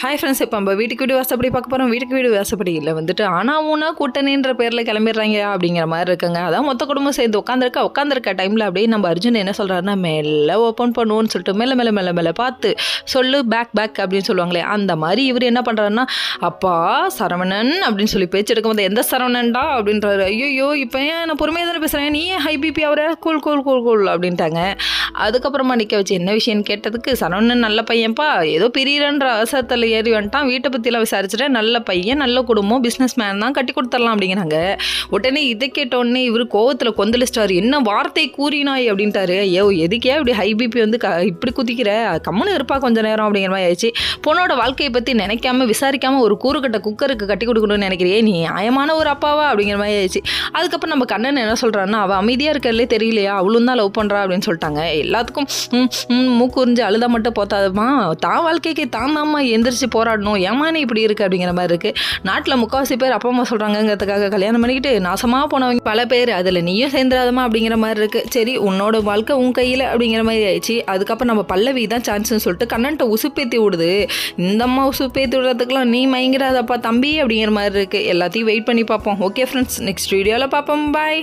Hi friends இப்போ நம்ம வீட்டுக்கு வீடு வாசப்படி பார்க்க போகிறோம் வீட்டுக்கு வீடு வாசப்படி இல்லை வந்துட்டு ஆனால் ஊனா கூட்டணின்ற பேரில் கிளம்பிடுறாங்க அப்படிங்கிற மாதிரி இருக்குங்க. அதான் மொத்த குடும்பம் சேர்ந்து உட்காந்துருக்கா உட்காந்துருக்க டைமில் அப்படியே நம்ம அர்ஜுன் என்ன சொல்கிறாருன்னா மேலே ஓப்பன் பண்ணுவோன்னு சொல்லிட்டு மேலே மேலே மேலே மேலே பார்த்து சொல்லு பேக் பேக் அப்படின்னு சொல்லுவாங்களே அந்த மாதிரி இவர் என்ன பண்ணுறாருன்னா அப்பா சரவணன் அப்படின்னு சொல்லி பேச்சு எடுக்கும்போது எந்த சரவணன்டா? அப்படின்றாரு. ஐயோ இப்போ ஏன் நான் பொறுமையாக தானே பேசுகிறேன் நீ ஏன் ஹை பிபி அவரை கூல் கூல் கூல் கூல் அப்படின்ட்டாங்க. அதுக்கப்புறமா நிற்க வச்சு என்ன விஷயம்னு கேட்டதுக்கு சரவணன் நல்ல பையன்ப்பா ஏதோ பிரியறன்ற அவசரத்தில் ஏறி வந்துட்டான். வீட்டை பற்றிலாம் விசாரிச்சுட்டேன். நல்ல பையன் நல்ல குடும்பம் பிஸ்னஸ் மேன் தான் கட்டி கொடுத்துடலாம் அப்படிங்கிறாங்க. உடனே இதை கேட்டோடனே இவர் கோவத்தில் கொந்தளிச்சிட்டாரு. என்ன வார்த்தை கூறினாய்? அப்படின்ட்டாரு. ஐயோ எதுக்கே இப்படி ஹை பிபி வந்து க இப்படி குதிக்கிற? கம்முன்னு இருப்பா கொஞ்சம் நேரம் அப்படிங்கிற மாதிரி ஆயிடுச்சு. பொண்ணோட வாழ்க்கையை பற்றி நினைக்காம விசாரிக்காம ஒரு கூறுகட்ட குக்கருக்கு கட்டி கொடுக்கணும்னு நினைக்கிறியே? நீ நியாயமான ஒரு அப்பாவா? அப்படிங்கிற மாதிரி ஆயிடுச்சு. அதுக்கப்புறம் நம்ம கண்ணன் என்ன சொல்கிறான்னா அவள் அமைதியாக இருக்கிறதுலே தெரியலையா? அவளும் தான் லவ் பண்ணுறா அப்படின்னு சொல்லிட்டாங்க. எல்லாத்துக்கும் ம், மூக்கு உறிஞ்சு அழுதா மட்டும் போத்தாதுமா தான் வாழ்க்கைக்கு தான் தாம்மா எந்திரிச்சு போராடணும். ஏமானே இப்படி இருக்குது அப்படிங்கிற மாதிரி இருக்குது நாட்டில் முக்கால்வாசி பேர் அப்பா அம்மா சொல்கிறாங்கங்கிறதுக்காக கல்யாணம் பண்ணிக்கிட்டு நாசமாக போனவங்க பல பேர். அதில் நீயும் சேர்ந்துடாதமா அப்படிங்கிற மாதிரி இருக்குது சரி உன்னோட வாழ்க்கை உன் கையில் அப்படிங்கிற மாதிரி ஆயிடுச்சு. அதுக்கப்புறம் நம்ம பல்லவி தான் சான்ஸ்னு சொல்லிட்டு கண்ணன்ட்ட உசுப்பேத்தி விடுது. இந்த அம்மா உசுப்பேத்தி விடுறதுக்குலாம் நீ மயங்கிறாதப்பா தம்பி அப்படிங்கிற மாதிரி இருக்குது எல்லாத்தையும் வெயிட் பண்ணி பார்ப்போம். ஓகே ஃப்ரெண்ட்ஸ் நெக்ஸ்ட் வீடியோவில் பார்ப்போம். பாய்